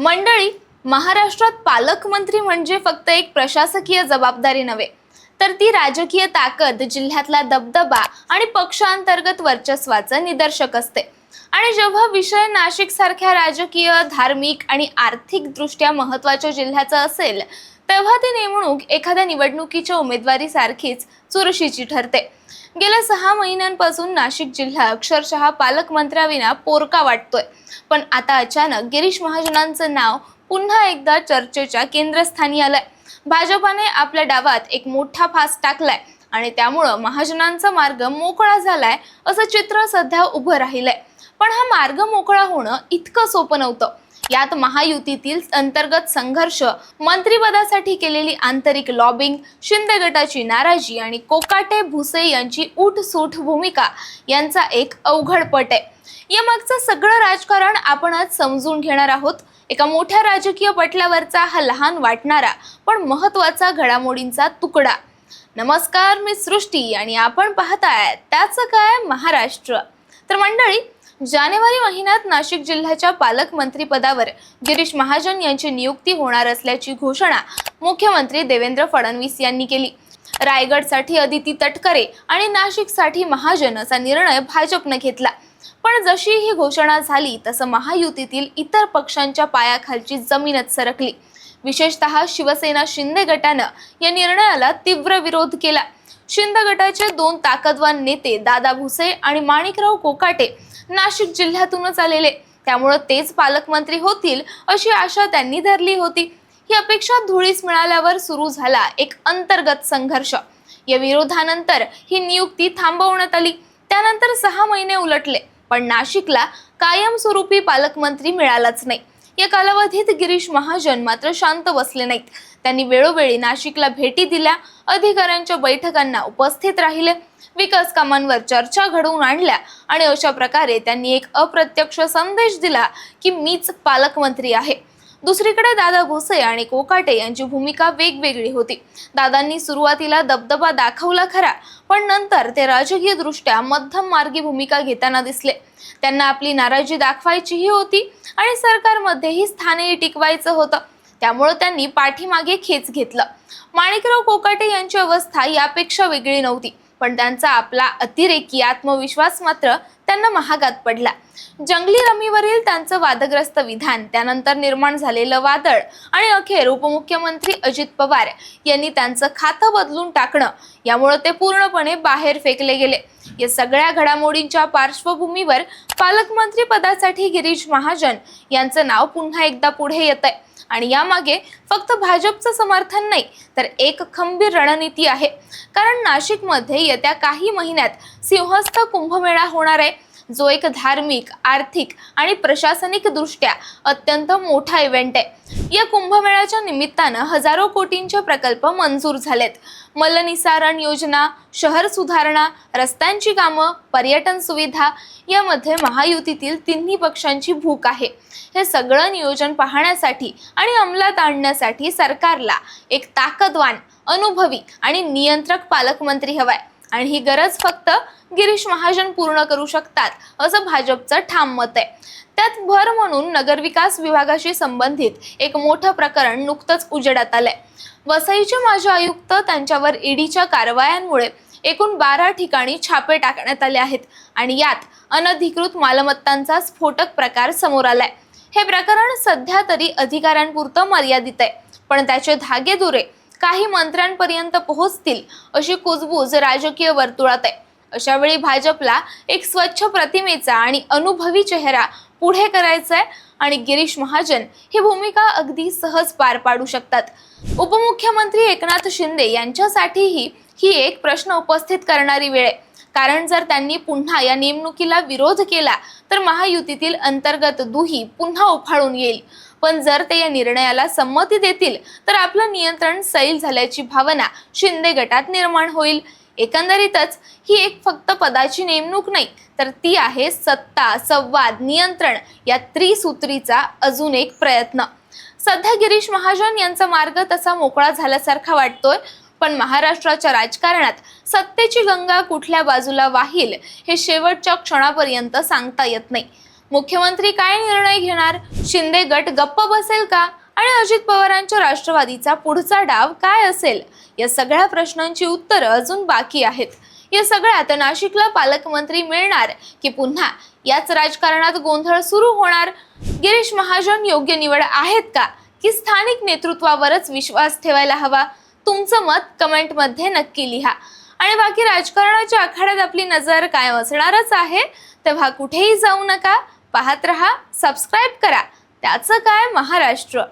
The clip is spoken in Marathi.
मंडळी महाराष्ट्रात पालकमंत्री म्हणजे फक्त एक प्रशासकीय जबाबदारी नव्हे तर ती राजकीय ताकद जिल्ह्यातला दबदबा आणि पक्षांतर्गत वर्चस्वाचं निदर्शक असते. आणि जेव्हा विषय नाशिक सारख्या राजकीय धार्मिक आणि आर्थिक दृष्ट्या महत्त्वाच्या जिल्ह्याचा असेल तेव्हा ती नेमणूक एखाद्या निवडणुकीच्या उमेदवारी सारखीच चुरशीची ठरते. गेल्या सहा महिन्यांपासून नाशिक जिल्हा अक्षरशः पालकमंत्र्याविना पोरका वाटतोय. पण आता अचानक गिरीश महाजनांचं नाव पुन्हा एकदा चर्चेच्या केंद्रस्थानी आलंय. भाजपाने आपल्या डावात एक मोठा फास टाकलाय आणि त्यामुळं महाजनांचा मार्ग मोकळा झालाय असं चित्र सध्या उभं राहिलंय. पण हा मार्ग मोकळा होणं इतकं सोपं नव्हतं. यात महायुतीतील अंतर्गत संघर्ष मंत्रिपदासाठी केलेली आंतरिक लॉबिंग शिंदे गटाची नाराजी आणि कोकाटे भुसे यांची उठसूठ भूमिका यांचा एक अवघड पट आहे. या मागचं सगळं राजकारण आपण आज समजून घेणार आहोत. एका मोठ्या राजकीय पटलावरचा हा लहान वाटणारा पण महत्त्वाचा घडामोडींचा तुकडा. नमस्कार मी सृष्टी आणि आपण पाहताय त्याचं काय महाराष्ट्र. तर मंडळी जानेवारी महिन्यात नाशिक जिल्ह्याच्या पालकमंत्रीपदावर गिरीश महाजन यांची नियुक्ती होणार असल्याची घोषणा मुख्यमंत्री देवेंद्र फडणवीस यांनी केली. रायगडसाठी अदिती तटकरे आणि नाशिकसाठी महाजन असा निर्णय भाजपनं घेतला. पण जशी ही घोषणा झाली तसं महायुतीतील इतर पक्षांच्या पायाखालची जमीनच सरकली. विशेषतः शिवसेना शिंदे गटानं या निर्णयाला तीव्र विरोध केला. शिंदे गटाचे दोन ताकदवान नेते दादा भुसे आणि माणिकराव कोकाटे नाशिक जिल्ह्यातूनच आलेले. त्यामुळं तेच पालकमंत्री होतील अशी आशा त्यांनी धरली होती. ही अपेक्षा धुळीस मिळाल्यावर सुरू झाला एक अंतर्गत संघर्ष. या विरोधानंतर ही नियुक्ती थांबवण्यात आली. त्यानंतर सहा महिने उलटले पण नाशिकला कायमस्वरूपी पालकमंत्री मिळालाच नाही. या कालावधीत गिरीश महाजन मात्र शांत बसले नाहीत. त्यांनी वेळोवेळी नाशिकला भेटी दिल्या. अधिकाऱ्यांच्या बैठकांना उपस्थित राहिले. विकास कामांवर चर्चा घडवून आणल्या आणि अशा प्रकारे त्यांनी एक अप्रत्यक्ष संदेश दिला की मीच पालकमंत्री आहे. दुसरीकडे दादा भोसे आणि कोकाटे यांची भूमिका वेगवेगळी होती. दादांनी सुरुवातीला दबदबा दाखवला खरा पण नंतर ते राजकीय दृष्ट्या मध्यम मार्गी भूमिका घेताना दिसले. त्यांना आपली नाराजी दाखवायचीही होती आणि सरकारमध्येही स्थानही टिकवायचं होतं. त्यामुळे त्यांनी पाठीमागे खेच घेतलं. माणिकराव कोकाटे यांची अवस्था यापेक्षा वेगळी नव्हती पण त्यांचा आपला अतिरेकी आत्मविश्वास मात्र त्यांना महागात पडला. जंगली रमीवरील त्यांचं वादग्रस्त विधान त्यानंतर निर्माण झालेलं वादळ आणि अखेर उपमुख्यमंत्री अजित पवार यांनी त्यांचं खातं बदलून टाकणं यामुळे ते पूर्णपणे बाहेर फेकले गेले. या सगळ्या घडामोडींच्या पार्श्वभूमीवर पालकमंत्री पदासाठी गिरीश महाजन यांचं नाव पुन्हा एकदा पुढे येत आहे आणि यामागे फक्त भाजपचं समर्थन नाही तर एक खंबीर रणनीती आहे. कारण नाशिकमध्ये येत्या काही महिन्यात सिंहस्थ कुंभमेळा होणार आहे जो एक धार्मिक आर्थिक आणि प्रशासनिक दृष्ट्या अत्यंत मोठा इव्हेंट आहे. या कुंभमेळ्याच्या निमित्तानं हजारो कोटींचे प्रकल्प मंजूर झालेत. मलनिसारण योजना शहर सुधारणा रस्त्यांची कामं पर्यटन सुविधा यामध्ये महायुतीतील तिन्ही पक्षांची भूक आहे. हे सगळं नियोजन पाहण्यासाठी आणि अंमलात आणण्यासाठी सरकारला एक ताकदवान अनुभवी आणि नियंत्रक पालकमंत्री हवाय. आणि ही गरज फक्त गिरीश महाजन पूर्ण करू शकतात असं भाजपचं ठाम मत आहे. त्यात भर म्हणून नगरविकास विभागाशी संबंधित एक मोठं प्रकरण नुकतंच उजेडात आलंय. वसईचे माजी आयुक्त त्यांच्यावर ईडीच्या कारवायांमुळे एकूण बारा ठिकाणी छापे टाकण्यात आले आहेत आणि यात अनधिकृत मालमत्तांचा स्फोटक प्रकार समोर आलाय. हे प्रकरण सध्या तरी अधिकाऱ्यांपुरतं मर्यादित आहे पण त्याचे धागेदुरे काही मंत्र्यांपर्यंत पोहोचतील अशी कुजबूज राजकीय वर्तुळात आहे. अशावेळी भाजपला एक स्वच्छ प्रतिमेचा आणि अनुभवी चेहरा पुढे करायचा आहे आणि गिरीश महाजन ही भूमिका अगदी सहज पार पाडू शकतात. उपमुख्यमंत्री एकनाथ शिंदे यांच्यासाठीही ही एक प्रश्न उपस्थित करणारी वेळ आहे. कारण जर त्यांनी पुन्हा या नेमणुकीला विरोध केला तर महायुतीतील अंतर्गत दुही पुन्हा उफाळून येईल. पण जर ते या निर्णयाला संमती देतील तर आपलं नियंत्रण सैल झाल्याची भावना शिंदे गटात निर्माण होईल. एकंदरीतच ही एक फक्त पदाची नेमणूक नाही तर ती आहे सत्ता संवाद नियंत्रण या त्रिसूत्रीचा अजून एक प्रयत्न. सध्या गिरीश महाजन यांचा मार्ग तसा मोकळा झाल्यासारखा वाटतोय. पण महाराष्ट्राच्या राजकारणात सत्तेची गंगा कुठल्या बाजूला वाहील हे शेवटच्या क्षणापर्यंत सांगता येत नाही. मुख्यमंत्री काय निर्णय घेणार? शिंदे गट गप्प बसेल का? आणि अजित पवारांच्या राष्ट्रवादीचा पुढचा डाव काय असेल? या सगळ्या प्रश्नांची उत्तरं अजून बाकी आहेत. या सगळ्यात नाशिकला पालकमंत्री मिळणार की पुन्हा याच राजकारणात गोंधळ सुरू होणार? गिरीश महाजन योग्य निवड आहेत का? की स्थानिक नेतृत्वावरच विश्वास ठेवायला हवा? तुमचं मत कमेंटमध्ये नक्की लिहा. आणि बाकी राजकारणाच्या आखाड्यात आपली नजर कायम असणारच आहे तेव्हा कुठेही जाऊ नका. पाहत रहा सबस्क्राईब करा. त्याचं काय महाराष्ट्र?